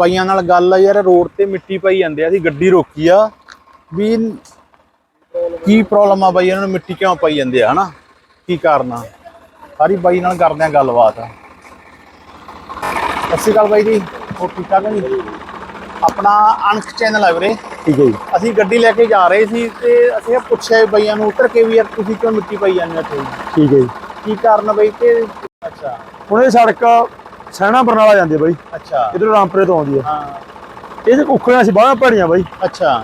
ਬਾਈਆਂ ਨਾਲ ਗੱਲ ਆ ਯਾਰ ਰੋਡ ਤੇ ਮਿੱਟੀ ਪਾਈ ਜਾਂਦੇ ਆ ਅਸੀਂ ਗੱਡੀ ਰੋਕੀ ਆ ਵੀ ਕੀ ਪ੍ਰੋਬਲਮ ਆ ਬਾਈ ਇਹਨਾਂ ਨੂੰ ਮਿੱਟੀ ਕਿਉਂ ਪਾਈ ਜਾਂਦੇ ਆ ਹਨਾ? ਕੀ ਕਾਰਨ ਆ? ਸਾਰੀ ਬਾਈ ਨਾਲ ਕਰਦੇ ਆ ਗੱਲਬਾਤ। ਸਤਿ ਸ਼੍ਰੀ ਅਕਾਲ ਬਾਈ ਜੀ ਹੋਰ ਠੀਕ ਠਾਕ ਹੋ ਜੀ? ਆਪਣਾ ਅਣਖ ਚੈਨਲ ਆ ਵੀਰੇ। ਠੀਕ ਹੈ ਜੀ। ਅਸੀਂ ਗੱਡੀ ਲੈ ਕੇ ਜਾ ਰਹੇ ਸੀ ਤੇ ਅਸੀਂ ਪੁੱਛਿਆ ਬਾਈਆਂ ਨੂੰ ਉਤਰ ਕੇ ਵੀ ਯਾਰ ਤੁਸੀਂ ਕਿਉਂ ਮਿੱਟੀ ਪਾਈ ਜਾਂਦੇ ਹੋ ਇੱਥੇ? ਠੀਕ ਹੈ ਜੀ। ਕੀ ਕਾਰਨ ਬਾਈ ਤੇ? ਅੱਛਾ। ਹੁਣ ਇਹ ਸੜਕ ਸੈਣਾ ਬਰਨਾਲਾ ਜਾਂਦੀ ਹੈ ਬਾਈ। ਅੱਛਾ। ਇਧਰ ਰਾਮਪੁਰੇ ਤੋਂ ਆਉਂਦੀ ਹੈ ਹਾਂ। ਇਹ ਚ ਉਖੜੀਆਂ ਸੀ ਬਾਹਲਾ ਭੜੀਆਂ ਬਾਈ। ਅੱਛਾ।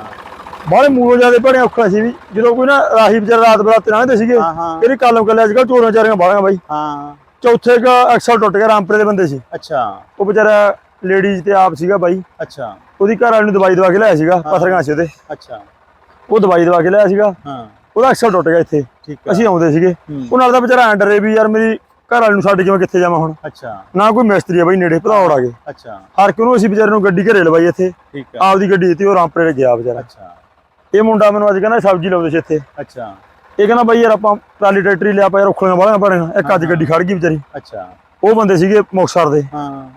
ਬਾਹਲੇ ਮੂਲੋਂ ਜਿਆਦੇ ਭੜੀਆਂ ਉਖੜੀਆਂ ਸੀ ਵੀ ਜਦੋਂ ਕੋਈ ਨਾ ਰਾਹੀ ਵਿਚਾਰ ਰਾਤ ਬਰਾਤੇ ਲੰਘਦੇ ਸੀਗੇ ਇਹਦੀ ਕਾਲੋਂ ਕੱਲੇ ਅੱਜ ਕੱਲ ਚੋਰਾਂ ਚਾਰੀਆਂ ਬਾਹਲੀਆਂ ਬਾਈ। ਹਾਂ। ਚੌਥੇ ਕ ਐਕਸਲ ਟੁੱਟ ਗਿਆ ਰਾਮਪੁਰੇ ਦੇ ਬੰਦੇ ਸੀ। ਅੱਛਾ। ਉਹ ਵਿਚਾਰਾ ਲੇਡੀਜ਼ ਤੇ ਆਪ ਸੀਗਾ ਬਾਈ। ਅੱਛਾ। ਉਹਦੀ ਘਰ ਵਾਲੀ ਨੂੰ ਦਵਾਈ ਦਵਾ ਕੇ ਲਿਆਇਆ ਸੀਗਾ ਪਥਰੀਆਂ ਸੀ ਉਹਦੇ। ਅੱਛਾ। ਉਹ ਦਵਾਈ ਦਵਾ ਕੇ ਲਿਆਇਆ ਸੀਗਾ। ਹਾਂ। ਉਹਦਾ ਐਕਸਲ ਟੁੱਟ ਗਿਆ ਇੱਥੇ। ਅਸੀਂ ਆਉਂਦੇ ਸੀਗੇ। ਉਹ ਨਾਲ ਦਾ ਵਿਚਾਰਾ ਐਂ ਡਰੇ ਵੀ ਯਾਰ ਮੇਰੀ ਘਰ ਵਾਲੀ ਨੂੰ ਛੱਡ ਕੇ ਮੈਂ ਕਿੱਥੇ ਜਾਵਾਂ ਹੁਣ? ਅੱਛਾ। ਨਾ ਕੋਈ ਮਿਸਤਰੀ ਆ ਬਾਈ ਨੇੜੇ ਭਦੌੜ ਆ ਗਏ ਅੱਛਾ। ਹਰ ਕਿ ਉਹਨੂੰ ਅਸੀਂ ਵਿਚਾਰੇ ਨੂੰ ਗੱਡੀ ਘਰੇ ਲਵਾਈ ਇੱਥੇ। ਠੀਕ ਹੈ ਆਪਦੀ ਗੱਡੀ ਦਿੱਤੀ ਉਹ ਰਾਮਪੁਰੇ ਗਿਆ ਵਿਚਾਰਾ। ਅੱਛਾ। ਇਹ ਮੁੰਡਾ ਮੈਨੂੰ ਅੱਜ ਕਹਿੰਦਾ ਸਬਜ਼ੀ ਲਾਉਂਦੇ ਸੀ ਇੱਥੇ। ਅੱਛਾ। ਇਹ ਕਹਿੰਦਾ ਬਾਈ ਯਾਰ ਆਪਾਂ ਟਰਾਲੀ ਟਰੈਕਟਰੀ ਲਿਆ ਆਪਾਂ ਯਾਰ ਔਖੀਆਂ ਬਾਹਲੀਆਂ ਪੜੀਆਂ ਇੱਕ ਅੱਜ ਗੱਡੀ ਖੜ ਗਈ ਵਿਚਾਰੀ। ਅੱਛਾ। ਉਹ ਬੰਦੇ ਸੀਗੇ ਮੁਕਤਸਰ ਦੇ। ਹਾਂ।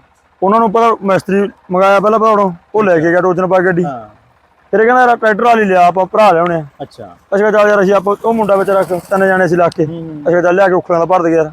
ਉਹਨਾਂ ਨੂੰ ਪਤਾ ਮਿਸਤਰੀ ਮੰਗਾਇਆ ਪਹਿਲਾਂ ਭੜੋਂ ਉਹ ਲੈ ਕੇ ਗਿਆ ਟੋਚਨ ਪਾ ਕੇ ਗੱਡੀ। ਹਾਂ। ਫਿਰ ਕਹਿੰਦਾ ਯਾਰ ਟਰੈਕਟਰ ਵਾਲੀ ਲਿਆ ਆਪਾਂ ਭਰਾ ਲਿਆਉਣੇ ਆ। ਅੱਛਾ। ਅਸੀਂ ਕਿਹਾ ਚੱਲ ਯਾਰ ਅਸੀਂ ਆਪਾਂ ਉਹ ਮੁੰਡਾ ਵਿਚਾਰਾ ਤਿੰਨ ਜਾਣੇ ਸੀ ਲਾ ਕੇ। ਕਿਹਾ ਚੱਲ ਲਿਆ ਕੇ ਔਖਿਆਂ ਦਾ ਭਰ ਦੇ ਯਾਰ।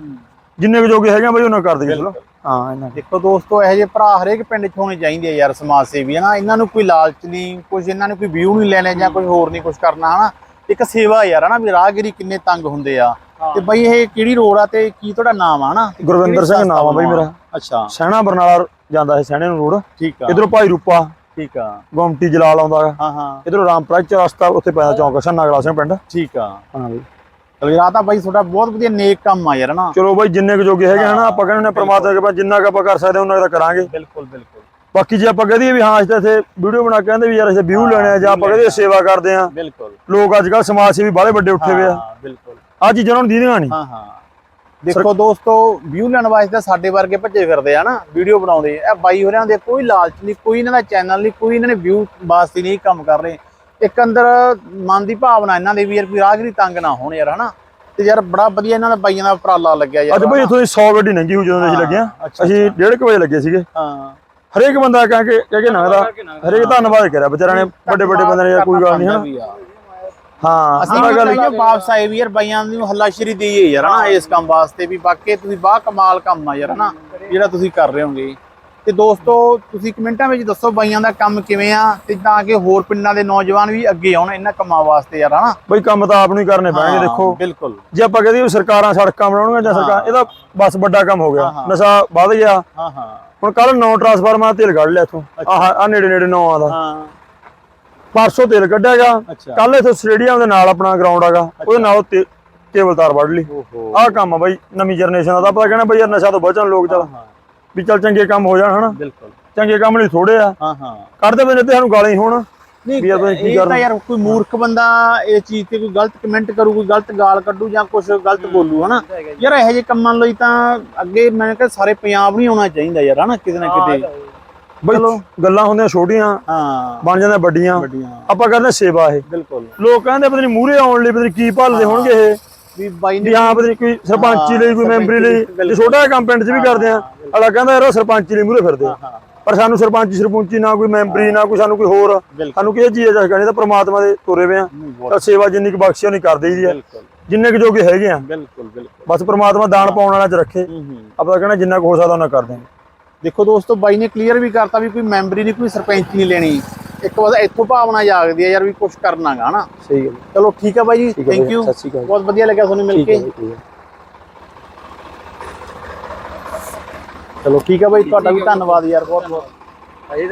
ਜਿੰਨੇ ਕੁ ਜੋਗੇ ਹੈਗੇ ਆ ਬਾਈ ਉਹਨਾਂ ਕਰ ਦਈਏ ਚਲੋ। ਹਾਂ ਇਹਨਾਂ ਦੇਖੋ ਦੋਸਤੋ ਇਹੋ ਜਿਹੇ ਭਰਾ ਹਰੇਕ ਪਿੰਡ 'ਚ ਹੋਣੇ ਚਾਹੀਦੇ ਆ ਯਾਰ ਸਮਾਜ ਸੇਵੀ ਹਨਾ? ਇਹਨਾਂ ਨੂੰ ਕੋਈ ਲਾਲਚ ਨਹੀਂ ਕੁਝ ਇਹਨਾਂ ਨੇ ਕੋਈ ਵਿਊ ਨਹੀਂ ਲੈਣੇ ਜਾਂ ਕੋਈ ਹੋਰ ਨਹੀਂ ਕੁਝ ਕਰਨਾ ਹਨਾ? ਇੱਕ ਸੇਵਾ ਯਾਰ ਹਨਾ? ਵੀ ਰਾਹਗੀਰੀ ਕਿੰਨੇ ਤੰਗ ਹੁੰਦੇ ਆ। ਤੇ ਬਈ ਇਹ ਕਿਹੜੀ ਰੋਡ ਆ ਤੇ ਕੀ ਤੁਹਾਡਾ ਨਾਮ ਆ ਹਨਾ? ਗੁਰਵਿੰਦਰ ਸਿੰਘ ਨਾਮ ਆ ਬਈ ਮੇਰਾ। ਅੱਛਾ। ਸੈਣਾ ਬਰਨਾਲਾ ਜਾਂਦਾ ਹੈ ਸੈਣੇ ਨੂੰ ਰੋਡ। ਠੀਕ ਆ। ਇਧਰੋਂ ਭਾਈ ਰੂਪਾ। ਠੀਕ ਆ। ਗੁਮਟੀ ਜਲਾਲ ਆਉਂਦਾ। ਹਾਂ ਹਾਂ। ਇਧਰੋਂ ਰਾਮਪੁਰਾ ਚ ਰਸਤਾ ਉੱਥੇ ਪੈਦਾ ਚੌਂਕ ਸੰਨਾ ਗਲਾ ਸਿੰਘ ਪਿੰਡ। ਠੀਕ ਆ। ਹਾਂ ਬਈ। ਤਾਂ ਬਾਈ ਤੁਹਾਡਾ ਬਹੁਤ ਵਧੀਆ ਨੇਕ ਕੰਮ ਆ ਯਾਰ ਹਨਾ? ਚਲੋ ਬਾਈ ਜਿੰਨੇ ਕੁ ਜੋਗੇ ਹੈਗੇ ਹਨਾ ਆਪਾਂ ਕਹਿੰਦੇ ਨੇ ਪ੍ਰਮਾਤਮਾ ਕੇ ਜਿੰਨਾ ਕੁ ਆਪਾਂ ਕਰ ਸਕਦੇ ਉਹਨਾਂ ਤਾਂ ਕਰਾਂਗੇ। ਬਿਲਕੁਲ ਬਿਲਕੁਲ। ਬਾਕੀ ਜੇ ਆਪਾਂ ਕਹਦੇ ਵੀ ਹਾਂ ਅਸੀਂ ਤਾਂ ਇੱਥੇ ਵੀਡੀਓ ਬਣਾ ਕੇ ਕਹਿੰਦੇ ਵੀ ਯਾਰ ਅਸੀਂ ਵਿਊ ਲੈਣੇ ਆ ਜਾਂ ਆਪਾਂ ਕਹਦੇ ਸੇਵਾ ਕਰਦੇ ਆ। ਬਿਲਕੁਲ। ਲੋਕ ਅੱਜ ਕੱਲ ਸਮਾਜ ਸੇਵੀ ਬਾਹਲੇ ਵੱਡੇ ਉੱਠੇ ਹੋਏ ਆ। ਬਿਲਕੁਲ। ਆ ਚੀਜ਼ਾਂ ਉਹਨਾਂ ਨੂੰ ਦੀਦੀਆਂ ਨਹੀਂ। ਹਾਂ ਹਾਂ। ਦੇਖੋ ਦੋਸਤੋ ਵਿਊ ਲੈਣ ਵਾਸਤੇ ਸਾਡੇ ਵਰਗੇ ਭੱਜੇ ਫਿਰਦੇ ਆ ਨਾ ਵੀਡੀਓ ਬਣਾਉਂਦੇ ਇਹ ਬਾਈ ਹੋਰਿਆਂ ਦੇ ਕੋਈ ਲਾਲਚ ਨਹੀਂ ਕੋਈ ਇਹਨਾਂ ਦਾ ਚੈਨਲ ਨਹੀਂ ਕੋਈ ਇਹਨਾਂ ਨੇ ਵਿਊ ਵਾਸਤੇ ਨਹੀਂ ਕੰਮ ਕਰ ਰਹੇ। ਇੱਕ ਅੰਦਰ ਮਨ ਦੀ ਭਾਵਨਾ ਇਹਨਾਂ ਦੇ ਵੀ ਯਾਰ ਕੋਈ ਰਾਹਗੀਰੀ ਤੰਗ ਨਾ ਹੋਣ ਯਾਰ ਹਨਾ? ਤੇ ਯਾਰ ਬੜਾ ਵਧੀਆ ਇਹਨਾਂ ਦਾ ਬਾਈਆਂ ਦਾ ਉਪਰਾਲਾ ਲੱਗਿਆ ਯਾਰ ਅੱਜ ਬਈ ਇੱਥੋਂ ਦੀ 100 ਗੱਡੀ ਲੰਘੀ ਹੋਈ ਜਦੋਂ ਅਸੀਂ ਹਾਂ, ਲੱਗੇ ਆ ਅੱਛਾ, ਅਸੀਂ 1:30 ਵਜੇ ਲੱਗੇ ਸੀਗੇ। ਹਾਂ। ਹਰੇਕ ਬੰਦਾ ਕਹਿ ਕੇ ਕਹਿ ਕੇ ਲੰਘਦਾ ਹਰੇਕ ਧੰਨਵਾਦ ਕਰਿਆ ਵਿਚਾਰਿਆਂ ਨੇ ਵੱਡੇ ਵੱਡੇ ਬੰਦੇ ਨੇ ਯਾਰ ਕੋਈ ਗੱਲ ਨਹੀਂ ਹਨਾ। ਹਾਂ ਅਸੀਂ ਗੱਲ ਕਹੀਏ ਵਾਪਸ ਆਏ ਵੀ ਯਾਰ ਬਾਈਆਂ ਨੂੰ ਹੱਲਾਸ਼ੇਰੀ ਦਈਏ ਯਾਰ ਹਨਾ ਇਸ ਕੰਮ ਵਾਸਤੇ ਵੀ। ਵਾਕਈ ਤੁਸੀਂ ਬਾ ਕਮਾਲ ਕੰਮ ਆ ਯਾਰ ਹਨਾ? ਜਿਹੜਾ ਤੁਸੀਂ ਕਰ ਰਹੇ ਹੋਗੇ। ਤੇ ਦੋਸਤੋ ਤੁਸੀਂ ਕਮੈਂਟਾਂ ਵਿੱਚ ਦੱਸੋ ਬਾਈਆਂ ਦਾ ਕੰਮ ਕਿਵੇਂ ਆ ਤੇ ਤਾਂ ਕਿ ਹੋਰ ਪਿੰਡਾਂ ਦੇ ਨੌਜਵਾਨ ਵੀ ਅੱਗੇ ਆਉਣ ਇਹਨਾਂ ਕੰਮਾਂ ਵਾਸਤੇ ਯਾਰ ਹਨਾ? ਬਈ ਕੰਮ ਤਾਂ ਆਪ ਨੂੰ ਹੀ ਕਰਨੇ ਪੈਣਗੇ ਦੇਖੋ। ਬਿਲਕੁਲ। ਜੇ ਆਪਾਂ ਕਹਦੇ ਸਰਕਾਰਾਂ ਸੜਕਾਂ ਬਣਾਉਣਗੀਆਂ ਜਾਂ ਸਰਕਾਰ ਇਹਦਾ ਬਸ ਵੱਡਾ ਕੰਮ ਹੋ ਗਿਆ। ਨਸ਼ਾ ਵੱਧ ਗਿਆ। ਹਾਂ ਹਾਂ। ਹੁਣ ਕੱਲ ਨੌ ਟਰਾਂਸਫਾਰਮਰ ਤੇਲ ਕੱਢ ਲਿਆ ਇਥੋਂ। ਆਹ ਆ ਨੇੜੇ ਨੇੜੇ ਨੌ ਦਾ ਹਾਂ। ਪਰਸੋਂ ਤੇਲ ਕੱਢਿਆ ਗਿਆ। ਕੱਲ ਇਥੋਂ ਸਟੇਡੀਅਮ ਦੇ ਨਾਲ ਆਪਣਾ ਗਰਾਊਂਡ ਹੈਗਾ। ਉਹਦੇ ਨਾਲ ਕੇਬਲ ਤਾਰ ਵੱਢ ਲਈ। ਆਹ ਕੰਮ ਆ ਬਾਈ ਨਵੀਂ ਜਨਰੇਸ਼ਨ ਦਾ ਤਾਂ ਆਪਾਂ ਕਹਿੰਦੇ ਬਈ ਯਾਰ ਨਸ਼ਾ ਤੋਂ ਬਚਣ ਲੋਕ ਚੱਲ। ਵੀ ਚੱਲ ਚੰਗੇ ਕੰਮ ਹੋ ਜਾਣ ਹਨਾ? ਬਿਲਕੁਲ। ਚੰਗੇ ਕੰਮ ਲਈ ਥੋੜੇ ਆ। ਹਾਂ ਹਾਂ। ਕਰਦੇ ਬੰਦੇ ਤੇ ਸਾਨੂੰ ਗਾਲਾਂ ਹੀ ਹੋਣ। ਨਹੀਂ ਇਹ ਤਾਂ? ਯਾਰ ਕੋਈ ਮੂਰਖ ਬੰਦਾ ਇਹ ਚੀਜ਼ ਤੇ ਕੋਈ ਗਲਤ ਕਮੈਂਟ ਕਰੂ ਕੋਈ ਗਲਤ ਗਾਲ ਕੱਢੂ ਜਾਂ ਕੁਝ ਗਲਤ ਬੋਲੂ ਹਨਾ? ਯਾਰ ਇਹੋ ਜਿਹੇ ਕੰਮਾਂ ਲਈ ਤਾਂ ਅੱਗੇ ਮੈਂ ਕਹਿੰਦਾ ਸਾਰੇ ਪੰਜਾਬ ਨਹੀਂ ਆਉਣਾ ਚਾਹੀਦਾ ਯਾਰ ਹਨਾ? ਕਿਤੇ ਨਾ ਕਿਤੇ। ਬਈ ਗੱਲਾਂ ਹੁੰਦੀਆਂ ਛੋਟੀਆਂ ਹਾਂ। ਬਣ ਜਾਂਦੀਆਂ ਵੱਡੀਆਂ। ਆਪਾਂ ਕਹਿੰਦੇ ਸੇਵਾ ਇਹ। ਬਿਲਕੁਲ। ਲੋਕ ਕਹਿੰਦੇ ਪਤਾ ਨਹੀਂ ਮੂਹਰੇ ਆਉਣ ਲਈ ਪਤਾ ਨਹੀਂ ਕੀ ਭਾਲਦੇ ਹੋਣਗੇ ਇਹ। ਵੀ ਬਾਈ ਨੇ ਹਾਂ ਪਤਾ ਨਹੀਂ ਕੋਈ ਸਰਪੰਚੀ ਲਈ ਕੋਈ ਮੈਂਬਰੀ ਲਈ ਛੋਟਾ ਜਿਹਾ ਕੰਮ ਪਿੰਡ 'ਚ ਵੀ ਕਰਦੇ ਆ। ਅਗਲਾ ਕਹਿੰਦਾ ਯਾਰ ਉਹ ਸਰਪੰਚੀ ਲਈ ਮੂਹਰੇ ਫਿਰਦੇ ਆ। ਹਾਂ ਪਰ ਸਾਨੂੰ ਸਰਪੰਚੀ ਸਰਪੰਚੀ ਨਾ ਕੋਈ ਮੈਂਬਰੀ ਨਾ ਕੋਈ ਸਾਨੂੰ ਕੋਈ ਹੋਰ। ਸਾਨੂੰ ਕਿਸੇ ਚੀਜ਼ ਦਾ ਕਰਨੀ ਤਾਂ ਪ੍ਰਮਾਤਮਾ ਦੇ ਤੁਰੇ ਵੇ ਆ। ਨਹੀਂ, ਤਾਂ ਸੇਵਾ ਜਿੰਨੀ ਕੁ ਬਖਸ਼ੀ ਉਹਨੀ ਕਰ ਦੇਈਦੀ ਆ। ਜਿੰਨੇ ਕੁ ਜੋਗੇ ਹੈਗੇ ਆ। ਬਿਲਕੁਲ ਬਿਲਕੁਲ। ਬਸ ਪ੍ਰਮਾਤਮਾ ਦਾਨ ਪਾਉਣ ਵਾਲਾ ਚ ਰੱਖੇ। ਹੂੰ ਹੂੰ। ਆਪਾਂ ਕਹਿੰਦਾ ਜਿੰਨਾ ਕੁ ਹੋ ਸਕਦਾ ਉਹਨਾਂ ਕਰ ਦਿਆਂਗੇ ਦੇਖੋ ਦੋਸਤੋ ਬਾਈ ਨੇ ਕਲੀਅਰ ਵੀ ਕਰਤਾ ਵੀ ਕੋਈ ਮੈਂਬਰੀ ਨਹੀਂ ਕੋਈ ਸਰਪੰਚ ਨਹੀਂ ਲੈਣੀ। ਇੱਕ ਵਾਰ ਇੱਥੋਂ ਭਾਵਨਾ ਜਾਗਦੀ ਹੈ ਯਾਰ ਵੀ ਕੁਝ ਕਰਨਾਗਾ ਹਨਾ। ਸਹੀ ਗੱਲ ਚਲੋ ਠੀਕ ਹੈ ਬਾਈ ਜੀ ਹੈ ਥੈਂਕ ਯੂ। ਬਹੁਤ ਵਧੀਆ ਲੱਗਿਆ ਤੁਹਾਨੂੰ ਮਿਲ ਕੇ ਹੈ ਜੀ, ਠੀਕ ਹੈ ਚਲੋ ਠੀਕ ਹੈ ਬਾਈ ਤੁਹਾਡਾ ਵੀ ਧੰਨਵਾਦ ਯਾਰ ਬਹੁਤ ਬਹੁਤ